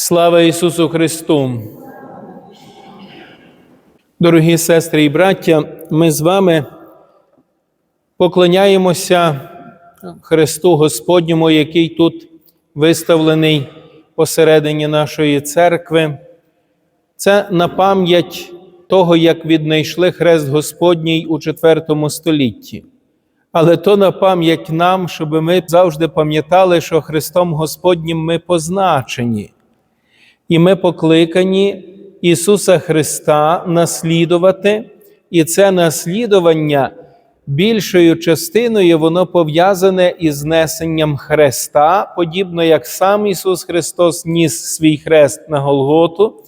Слава Ісусу Христу! Дорогі сестри і браття, ми з вами поклоняємося Христу Господньому, який тут виставлений посередині нашої церкви. Це на пам'ять того, як віднайшли хрест Господній у IV столітті. Але то на пам'ять нам, щоб ми завжди пам'ятали, що Христом Господнім ми позначені. І ми покликані Ісуса Христа наслідувати, і це наслідування більшою частиною воно пов'язане із несенням Христа, подібно як сам Ісус Христос ніс свій хрест на Голготу,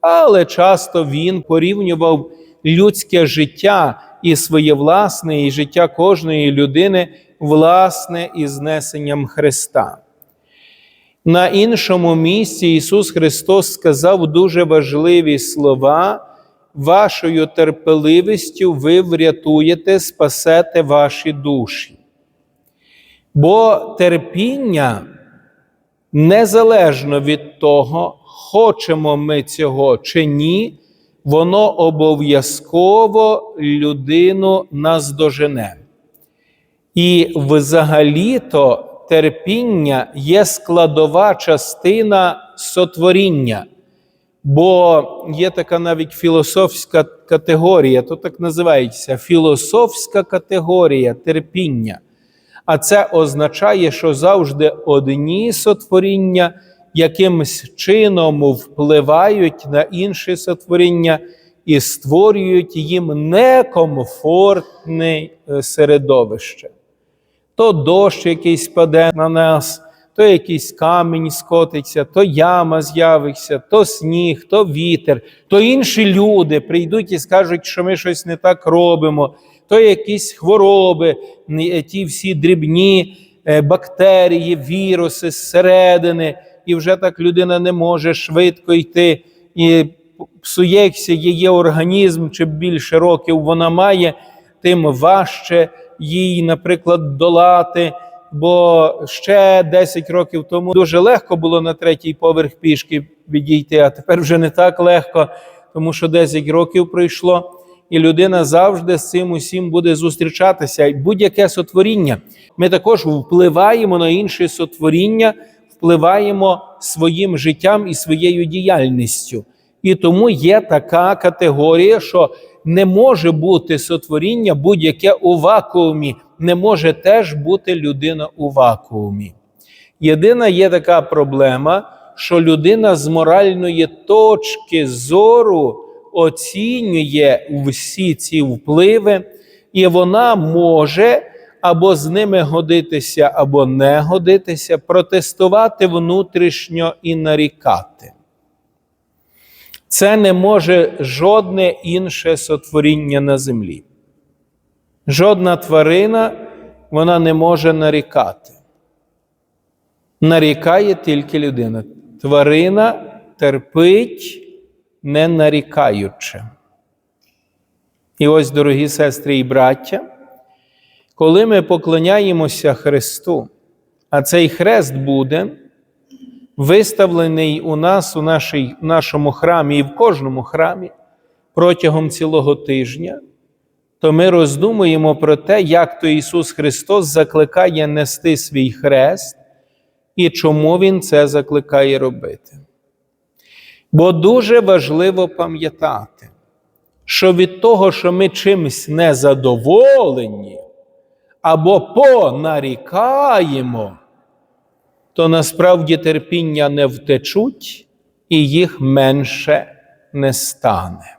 але часто Він порівнював людське життя і своє власне, і життя кожної людини, власне, із несенням Христа. На іншому місці Ісус Христос сказав дуже важливі слова. Вашою терпеливістю ви врятуєте, спасете ваші душі. Бо терпіння незалежно від того, хочемо ми цього чи ні, воно обов'язково людину наздожене. І взагалі-то терпіння є складова частина сотворіння, бо є така навіть філософська категорія, то так називається філософська категорія терпіння. А це означає, що завжди одні сотворіння якимось чином впливають на інші сотворіння і створюють їм некомфортне середовище то дощ якийсь паде на нас, то якийсь камінь скотиться, то яма з'явиться, то сніг, то вітер, то інші люди прийдуть і скажуть, що ми щось не так робимо, то якісь хвороби, ті всі дрібні бактерії, віруси зсередини, і вже так людина не може швидко йти. І псується її організм, чим більше років вона має, тим важче їй, наприклад, долати. Бо ще 10 років тому дуже легко було на третій поверх пішки відійти, а тепер вже не так легко, тому що 10 років пройшло, і людина завжди з цим усім буде зустрічатися. Будь-яке сотворіння. Ми також впливаємо на інше сотворіння, впливаємо своїм життям і своєю діяльністю. І тому є така категорія, що не може бути сотворіння будь-яке у вакуумі, не може теж бути людина у вакуумі. Єдина є така проблема, що людина з моральної точки зору оцінює всі ці впливи, і вона може або з ними годитися, або не годитися, протестувати внутрішньо і нарікати. Це не може жодне інше сотворіння на землі. Жодна тварина вона не може нарікати. Нарікає тільки людина. Тварина терпить, не нарікаючи. І ось, дорогі сестри і браття, коли ми поклоняємося Христу, а цей хрест буде виставлений у нас у нашій, нашому храмі і в кожному храмі протягом цілого тижня, то ми роздумуємо про те, як то Ісус Христос закликає нести свій хрест і чому Він це закликає робити. Бо дуже важливо пам'ятати, що від того, що ми чимось незадоволені або понарікаємо, то насправді терпіння не втечуть і їх менше не стане.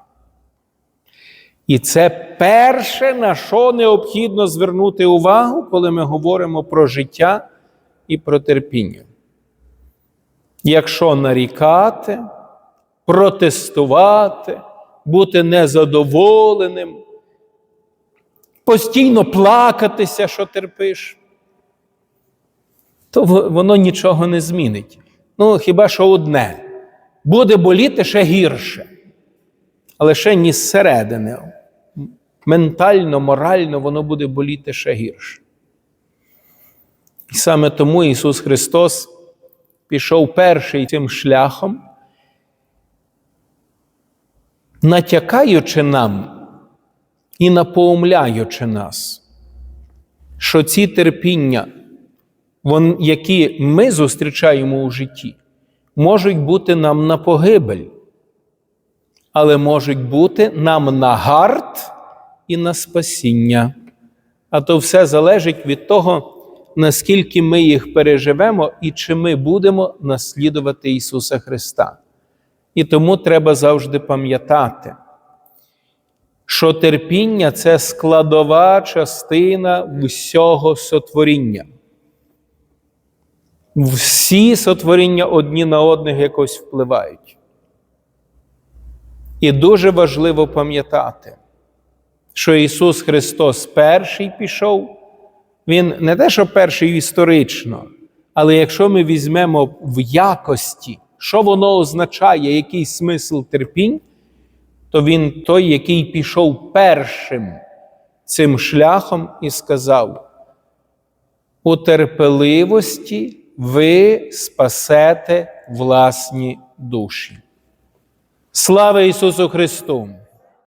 І це перше, на що необхідно звернути увагу, коли ми говоримо про життя і про терпіння. Якщо нарікати, протестувати, бути незадоволеним, постійно плакатися, що терпиш, то воно нічого не змінить. Ну, хіба що одне. Буде боліти ще гірше, але ще ні зсередини. Ментально, морально воно буде боліти ще гірше. І саме тому Ісус Христос пішов перший цим шляхом, натякаючи нам і напоумляючи нас, що ці терпіння, які ми зустрічаємо у житті, можуть бути нам на погибель, але можуть бути нам на гард і на спасіння. А то все залежить від того, наскільки ми їх переживемо і чи ми будемо наслідувати Ісуса Христа. І тому треба завжди пам'ятати, що терпіння це складова частина всього сотворіння. Всі сотворіння одні на одних якось впливають. І дуже важливо пам'ятати, що Ісус Христос перший пішов, Він не те, що перший історично, але якщо ми візьмемо в якості, що воно означає, який смисл терпінь, то Він той, який пішов першим цим шляхом і сказав: у терпеливості ви спасете власні душі. Слава Ісусу Христу!